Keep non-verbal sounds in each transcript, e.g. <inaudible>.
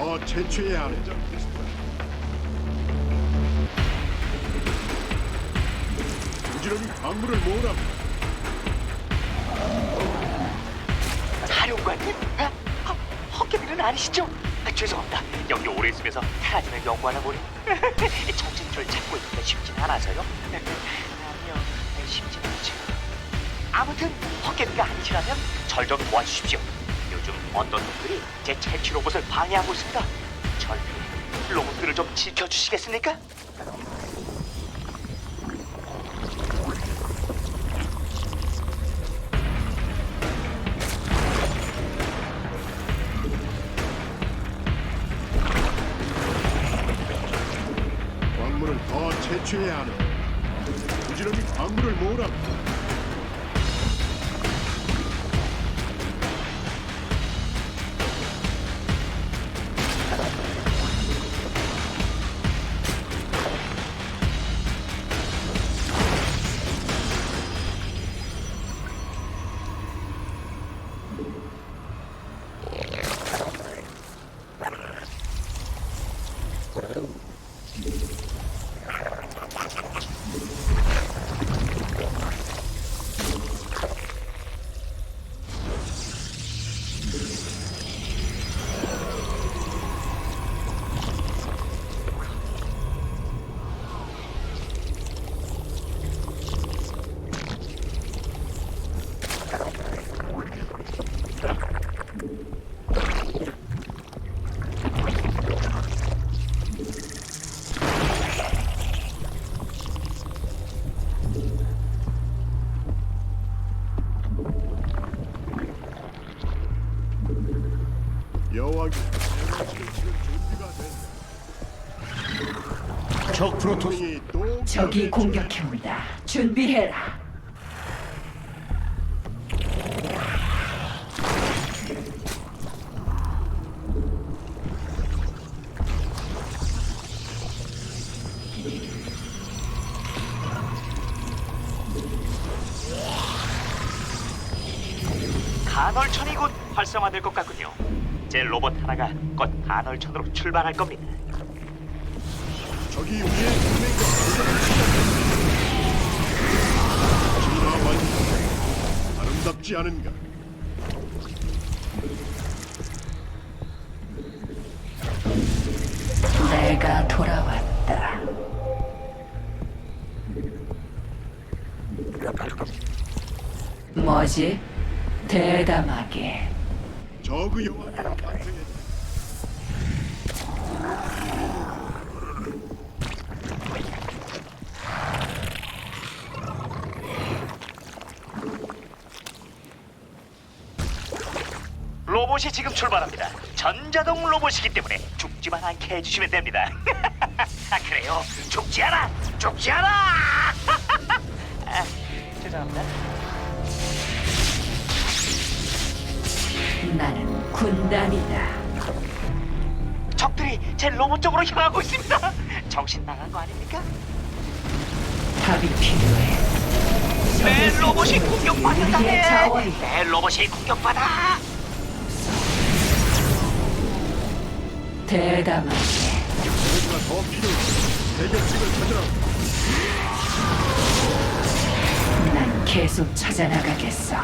더 채취해야 점. 부지런히 광물을 모으라. 사령관님? 아, 헛- 헛개비는 아니시죠? 아, 죄송합니다. 여기 오래 있으면서 테라진을 연구하다 보니 <laughs> 정신줄 찾고 있기가 쉽진 않아서요. 아니요, 쉽진 않죠. 아무튼 헛개비가 아니시라면 절 좀 도와주십시오. 어떤 놈들이 제 채취 로봇을 방해하고 있습니다. 절 로봇들을 좀 지켜주시겠습니까? 광물을 더 채취해야 하는. 부지런히 광물을 모으라. 적이 공격해온다. 준비해라. 간헐천이 곧 활성화될 것 같군요. 제 로봇 하나가 곧 간헐천으로 출발할 겁니다. 적이 우리의 아름답지 않은가? 내가 돌아왔다. 뭐지? 대담하게. 저그 여왕이 탄생했다. 로봇이 지금 출발합니다. 전자동 로봇이기 때문에 죽지만 않게 해주시면 됩니다. <laughs> 아 그래요? 죽지 않아! 죽지 않아! 아, <laughs> 죄송합니다. 나는 군단이다. 적들이 제 로봇 쪽으로 향하고 있습니다. 정신 나간 거 아닙니까? 답이 필요해. 내 로봇이. 자원이다. 내 로봇이 공격받아. 대담하게. 난 계속 찾아나가겠어.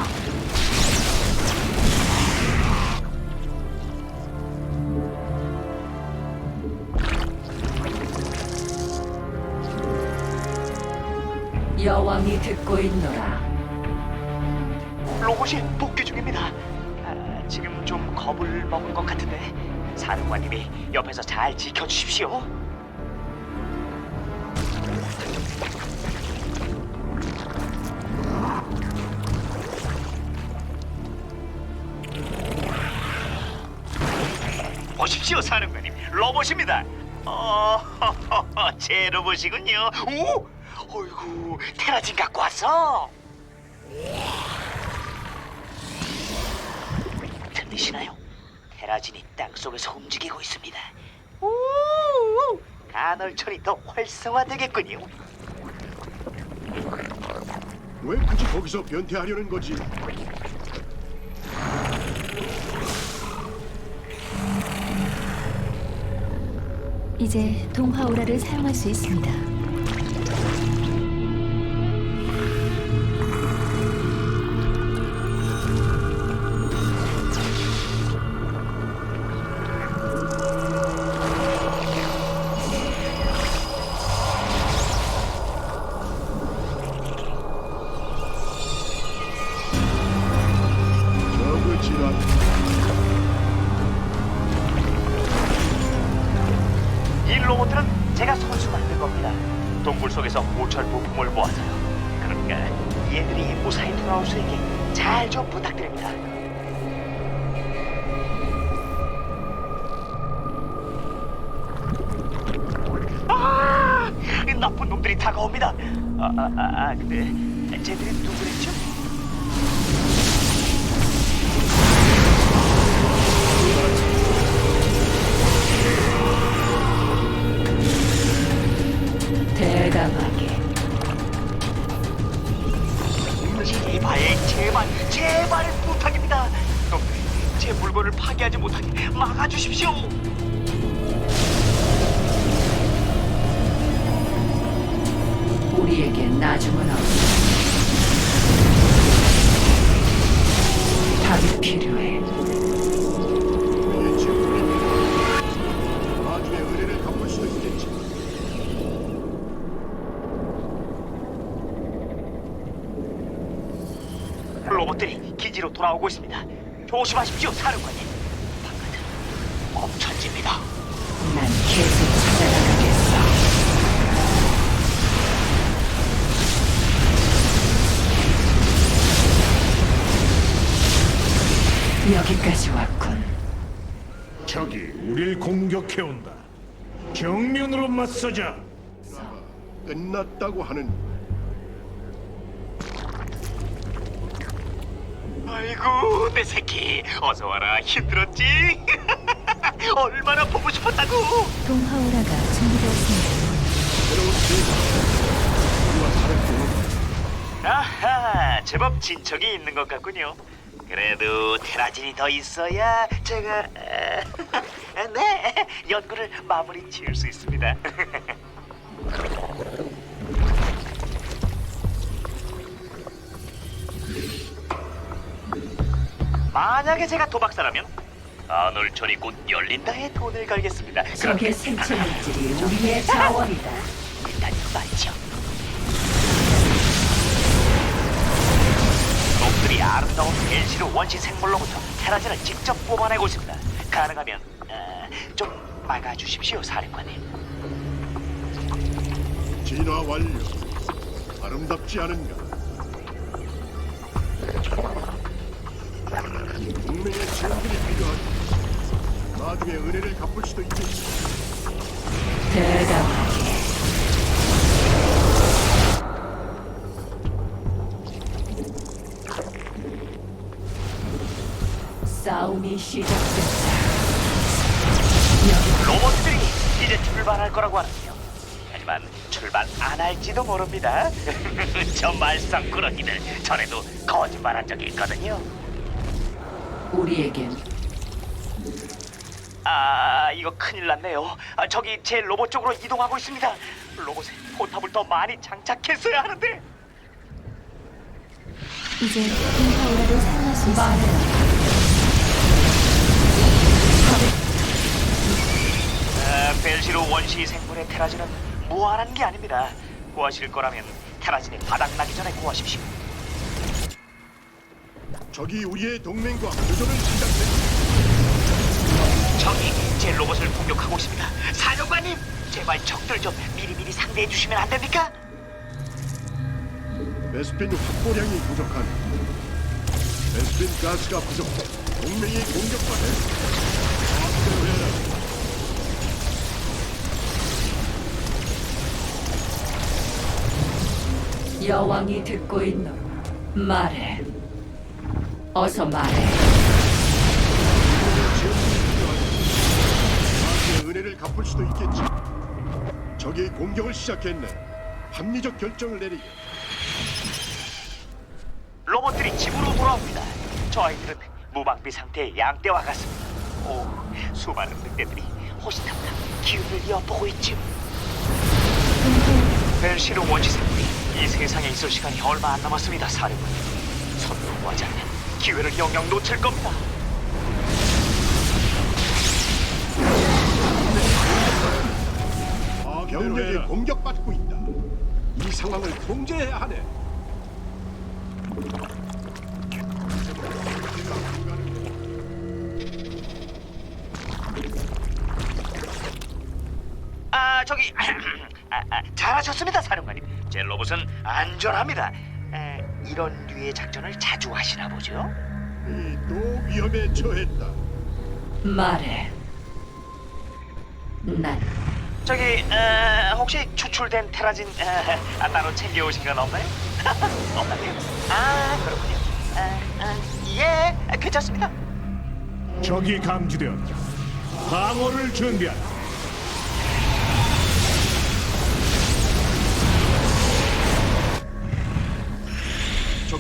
여왕이 듣고 있노라. 로봇이 복귀 중입니다. 아, 지금 좀 겁을 먹은 것 같은데 사령관님이 옆에서 잘 지켜주십시오. 보십시오, 사령관님. 로봇입니다. 어, <laughs> 제 로봇이군요. 오, 어이구, 테라진 갖고 왔어. 들리시나요? 테라진이 땅속에서 움직이고 있습니다. 오, 간헐철이 더 활성화되겠군요. 왜 굳이 거기서 변태하려는 거지? 이제 동화 오라를 사용할 수 있습니다. 이 로봇들은 제가 손수 만든 겁니다. 동굴 속에서 고철 부품을 모아서요. 그러니까 얘들이 무사히 돌아올 수 있게 잘 좀 부탁드립니다. 아! 이 나쁜 놈들이 다가옵니다. 아, 아, 아, 아 근데 쟤들이 누구랬죠? 제 물건을 파괴하지 못하게 막아주십시오. 우리에게 나중은 없어. 답이 필요해. 갚을 수도 있겠지. 로봇들이 기지로 돌아오고 있습니다. 조심하십시오, 사령관님. 바깥은 엄천집니다. 난 계속 찾아나가겠어. 여기까지 왔군. 적이 우릴 공격해온다. 정면으로 맞서자. 끝났다고 하는 아이고, 내 새끼. 어서 와라. 힘들었지? <laughs> 얼마나 보고 싶었다고. 동화 오라가 준비되었습니다. 아하, 제법 진척이 있는 것 같군요. 그래도 테라진이 더 있어야 제가 에, <laughs> 네 연구를 마무리 지을 수 있습니다. <laughs> 만약에 제가 도박사라면 아놀촌이 곧 열린다에 돈을 걸겠습니다. 적의 생체 물질이 우리의 자원이다. 일단 말이죠. 놈들이 아름다운 벨시르 원시 생물로부터 테라진을 직접 뽑아내고 있습니다. 가능하면 어, 좀 막아주십시오, 사령관님. 진화 완료. 아름답지 않은가? 나중에 은혜를 갚을 수도 있겠지. 대담하게. 싸움이 시작됐다. 로봇들이 이제 출발할 거라고 하는데요. 하지만 출발 안 할지도 모릅니다. <laughs> 저 말썽꾸러기들 전에도 거짓말한 적이 있거든요. 우리에겐 아 이거 큰일 났네요. 아, 저기 제 로봇 쪽으로 이동하고 있습니다. 로봇에 포탑을 더 많이 장착했어야 하는데. 이제 오라를 사용할 수 있습니다. 아, 벨시로 원시 생물의 테라진은 무한한 게 아닙니다. 구하실 거라면 테라진이 바닥나기 전에 구하십시오. 적이 우리의 동맹과 교전을 시작했다. 적이 제 로봇을 공격하고 있습니다. 사령관님, 제발 적들 좀 미리미리 상대해 주시면 안 됩니까? 베스핀 확보량이 부족하네. 베스핀 가스가 부족해. 동맹이 공격받네. 여왕이 듣고 있노라. 말해. 어서 말해. 은혜를 갚을 수도 있겠지. 적이 공격을 시작했네. 합리적 결정을 내리게. 로봇들이 집으로 돌아옵니다. 저 아이들은 무방비 상태의 양떼와 같습니다. 오, 수많은 늑대들이 호시탐탐 기운을 엿보고 있지요. 동화 벨시르 원시 생물이 이 세상에 있을 시간이 얼마 안 남았습니다, 사령관님. 서둘러 구하지 않으면 기회를 영영 놓칠 겁니다. 병력이 공격받고 있다. 이 상황을 통제해야 하네. 아 저기 <clears throat> 아, 아, 잘하셨습니다 사령관님 제 로봇은 안전합니다 에, 이런 류의 작전을 자주 하시나 보죠? 이또 위험에 처했다. 말해. 난 저기 어, 혹시 추출된 테라진 어, 아, 따로 챙겨오신 건 없나요? <laughs> 없나요? 아 그렇군요 아, 아, 예 아, 괜찮습니다 적이 감지되었다. 방어를 준비하라.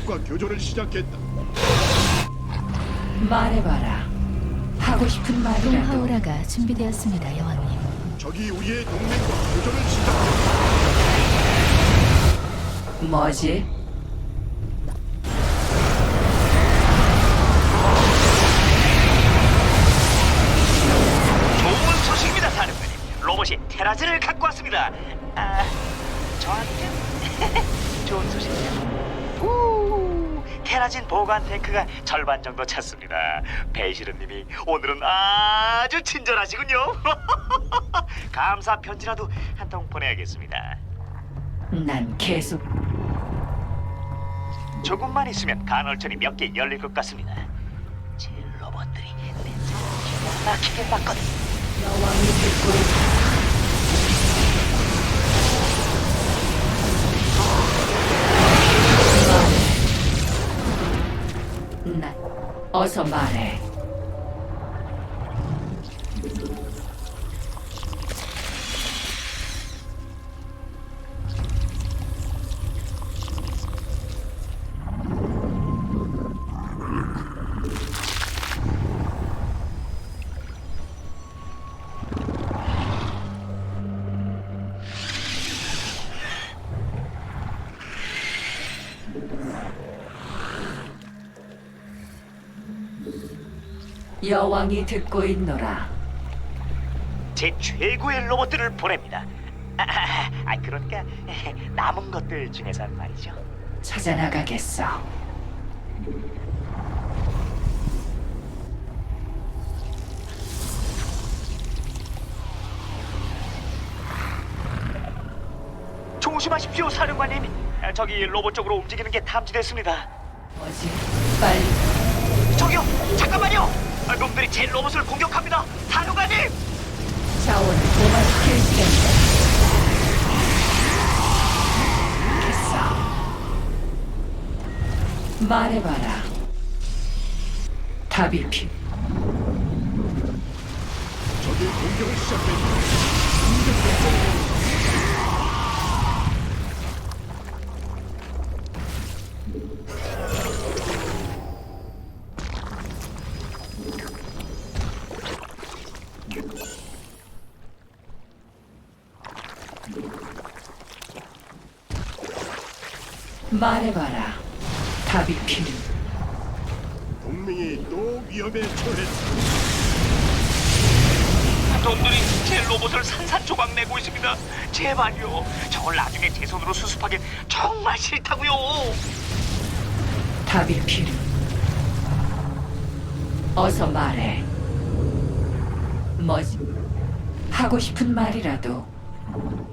적과 교전을 시작했다. 말해봐라. 하고 싶은 말이라도 동화오라가 준비되었습니다, 여왕님. 적이 우리의 동맹과 교전을 시작했다. 뭐지? 좋은 소식입니다 사령관님 로봇이 테라진을 갖고 왔습니다 아 저한테 <laughs> 좋은 소식이요 후, 테라진 보관 탱크가 절반 정도 찼습니다. 베이시르님이 오늘은 아주 친절하시군요. <laughs> 감사 편지라도 한 통 보내야겠습니다. 난 계속 조금만 있으면 간헐천이 몇 개 열릴 것 같습니다. 제 로봇들이 내 기가 막히게 맞거든. 여왕이 듣고 있 어서 말해. 여왕이 듣고 있노라. 제 최고의 로봇들을 보냅니다. 아, 아, 아, 그러니까 남은 것들 중에서 말이죠. 찾아나가겠어. 조심하십시오, 사령관님. 아, 저기 로봇 쪽으로 움직이는 게 탐지됐습니다. 뭐지? 빨리 저기요, 잠깐만요. 아, 놈들이 제 로봇을 공격합니다, 사령관님. 자원을 도마시킬 시간이다. 됐어. 말해봐라. 답이 필. 적이 공격을 시작했다. 말해봐라. 답이 필. 동맹이 또 위험에 처했다. 놈들이 제 로봇을 산산조각 내고 있습니다. 제발요. 저걸 나중에 제 손으로 수습하기 정말 싫다고요. 답이 필. 어서 말해. 뭐지? 하고 싶은 말이라도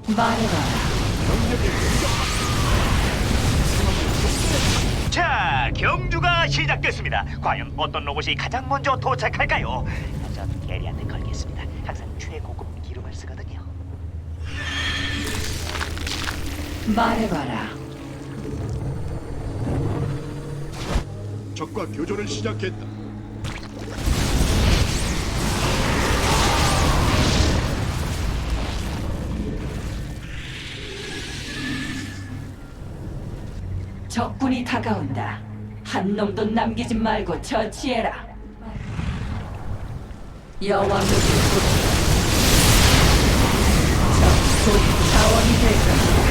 말해봐라. 자, 경주가 시작됐습니다. 과연 어떤 로봇이 가장 먼저 도착할까요? 전 게리한테 걸겠습니다. 항상 최고급 기름을 쓰거든요. 말해봐라. 적과 교전을 시작했다. 적군이 다가온다. 한 놈도 남기지 말고 처치해라. 여왕도 적군 자원이 될 것이다.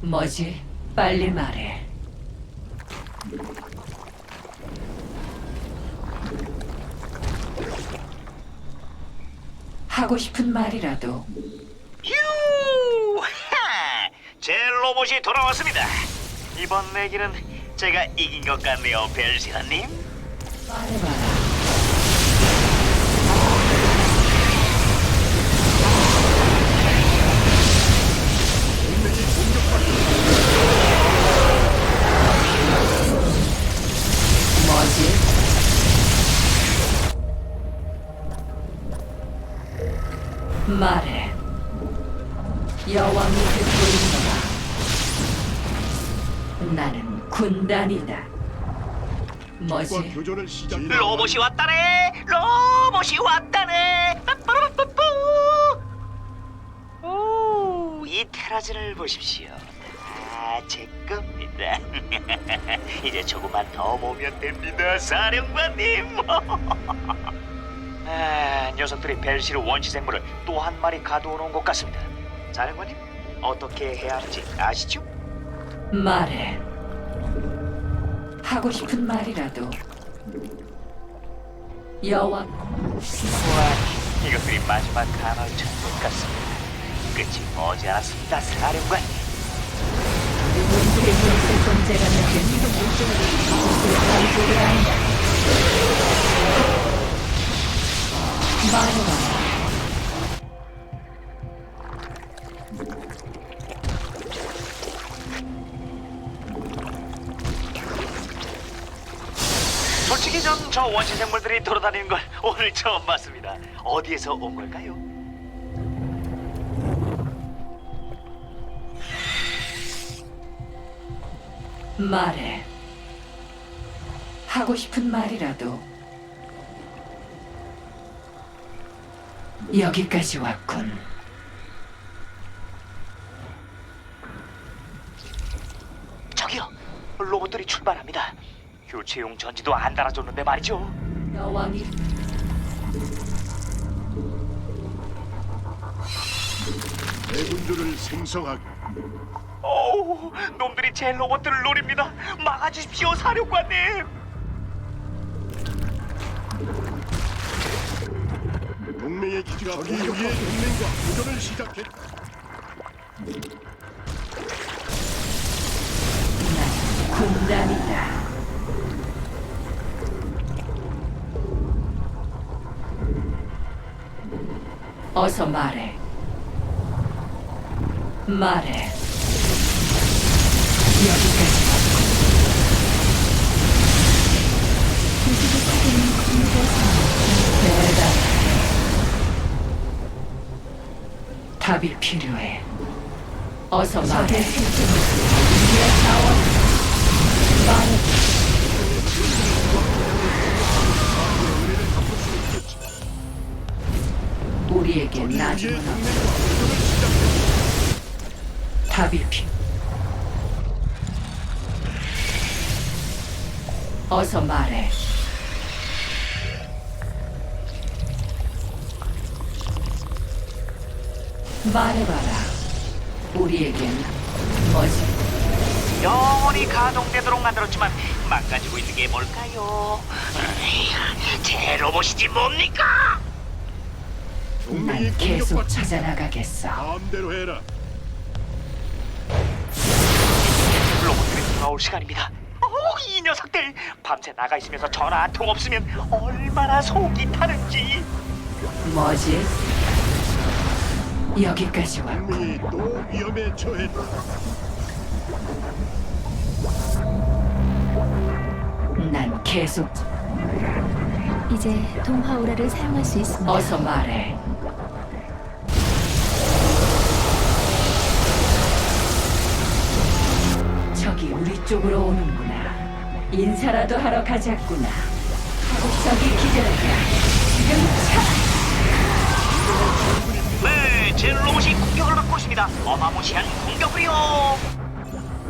뭐지? 빨리 말해. 하고 싶은 말이라도 로봇이 돌아왔습니다. 이번 내기는 제가 이긴 것 같네요, 벨시라님. 과 뭐지? 교전을 시작. 로봇이 왔다네! 로봇이 왔다네! 빠빠라빠빠! 오, 이 테라즈를 보십시오. 다제 겁니다. 이제 조금만 더 모으면 됩니다, 사령관님. 아, 녀석들이 벨시르 원시 생물을 또 한 마리 가둬놓은 것 같습니다. 사령관님, 어떻게 해야 하는지 아시죠? 말해. 하고 싶은 말이라도. 여왕, 와, 이것들이 마지막 찾는 것 같습니다. 끝이 머지않았습니다, 사령관님. 우리의 존재가 느껴지는 물질을 한다. 말해봐라. 솔직히 전 저 원시 생물들이 돌아다니는 걸 오늘 처음 봤습니다. 어디에서 온 걸까요? 말해. 하고 싶은 말이라도. 여기까지 왔군. 저기요, 로봇들이 출발합니다. 교체용 전지도 안 달아줬는데 말이죠. 여왕이 대군주를 생성하기. 어우, 놈들이 제 로봇들을 노립니다. 막아주십시오, 사령관님. 동맹의 기지가 우리의 동맹과 교전을 시작했다. 난 군단이다. 어서 말해. 말해. 여기까지. 대단해. 답이 필요해. 어서 말해. 우리에게 나중은 없 동맹과 교전을 시작했다. 답이 필. 어서 말해. 말해봐라. 우리에겐 뭐지? 영원히 가동되도록 만들었지만 망가지고 있는 게 뭘까요? 제 로봇이지 뭡니까? 동맹이 난 계속 찾아나가겠어. 마음대로 해라. 로봇들이 돌아올 시간입니다. 어, 이 녀석들 밤새 나가 있으면서 전화 한 통 없으면 얼마나 속이 타는지. 뭐지? 여기까지 왔군. 동맹이 또 위험에 처했다. 난 계속 이제 동화 오라를 사용할 수 있습니다. 어서 말해. 저기 우리 쪽으로 오는구나. 인사라도 하러 가자꾸나. 저기 기다렸다. 지금 차. 네, 제 로봇이 공격을 받고 있습니다. 어마무시한 공격을요.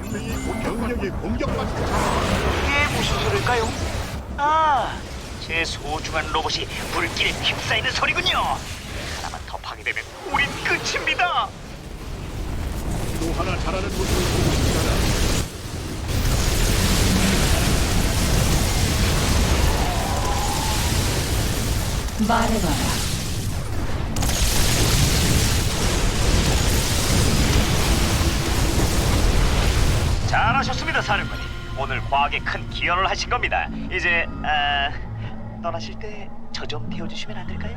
동맹이 공- 병력이 공격받고. 이게 무슨 소리일까요? 아, 제 소중한 로봇이 불길에 휩싸이는 소리군요. 하나만 더 파괴되면 우린 끝입니다. 또또 하나 잘하는 모습을 보고 말해봐라. 잘하셨습니다, 사령관님. 오늘 과학에 큰 기여를 하신 겁니다. 이제 아, 떠나실 때 저 좀 태워주시면 안 될까요?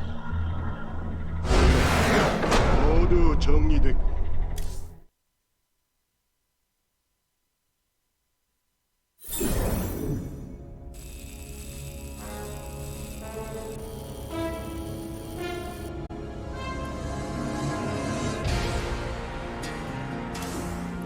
모두 정리됐고